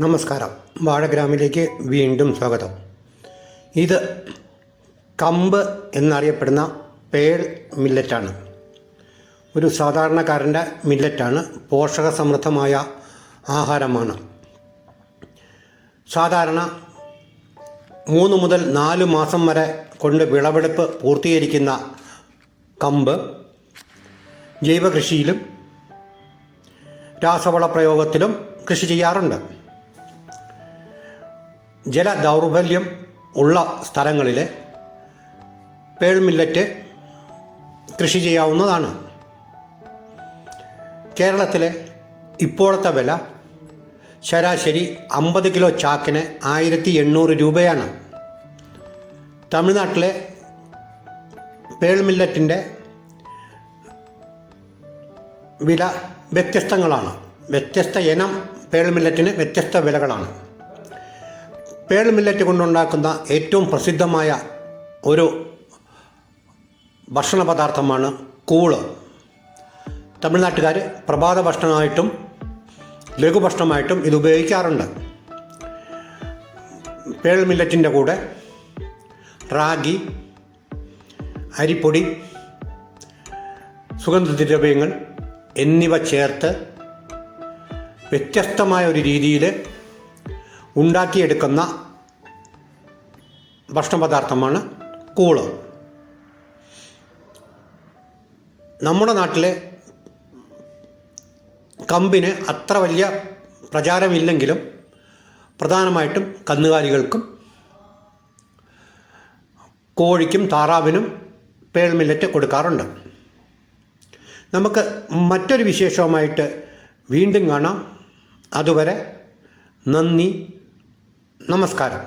നമസ്കാരം. വാഴഗ്രാമിലേക്ക് വീണ്ടും സ്വാഗതം. ഇത് കമ്പ് എന്നറിയപ്പെടുന്ന പേൾ മില്ലറ്റാണ്. ഒരു സാധാരണക്കാരന്റെ മില്ലറ്റാണ്. പോഷക സമൃദ്ധമായ ആഹാരമാണ്. സാധാരണ മൂന്ന് മുതൽ നാല് മാസം വരെ കൊണ്ട് വിളവെടുപ്പ് പൂർത്തീകരിക്കുന്ന കമ്പ് ജൈവകൃഷിയിലും രാസവള പ്രയോഗത്തിലും കൃഷി ചെയ്യാറുണ്ട്. ജല ദൗർബല്യം ഉള്ള സ്ഥലങ്ങളിൽ പേൾ മില്ലറ്റ് കൃഷി ചെയ്യാവുന്നതാണ്. കേരളത്തിലെ ഇപ്പോഴത്തെ വില ശരാശരി അമ്പത് കിലോ ചാക്കിന് ആയിരത്തി എണ്ണൂറ് രൂപയാണ്. തമിഴ്നാട്ടിലെ പേൾ മില്ലറ്റിന്റെ വില വ്യത്യസ്തങ്ങളാണ്. വ്യത്യസ്ത ഇനം പേൾ മില്ലറ്റിന് വ്യത്യസ്ത വിലകളാണ്. പേൾ മില്ലറ്റ് കൊണ്ടുണ്ടാക്കുന്ന ഏറ്റവും പ്രസിദ്ധമായ ഒരു ഭക്ഷണ പദാർത്ഥമാണ് കൂൾ. തമിഴ്നാട്ടുകാർ പ്രഭാത ഭക്ഷണമായിട്ടും ലഘുഭക്ഷണമായിട്ടും ഇത് ഉപയോഗിക്കാറുണ്ട്. പേൾ മില്ലറ്റിന്റെ കൂടെ റാഗി അരിപ്പൊടി സുഗന്ധദ്രവ്യങ്ങൾ എന്നിവ ചേർത്ത് വ്യത്യസ്തമായ ഒരു രീതിയിൽ ഉണ്ടാക്കിയെടുക്കുന്ന ഭക്ഷണപദാർത്ഥമാണ് കൂൾ. നമ്മുടെ നാട്ടിലെ കമ്പിന് അത്ര വലിയ പ്രചാരമില്ലെങ്കിലും പ്രധാനമായിട്ടും കന്നുകാലികൾക്കും കോഴിക്കും താറാവിനും പേൾമില്ലറ്റ് കൊടുക്കാറുണ്ട്. നമുക്ക് മറ്റൊരു വിശേഷവുമായിട്ട് വീണ്ടും കാണാം. അതുവരെ നന്ദി. നമസ്കാരം.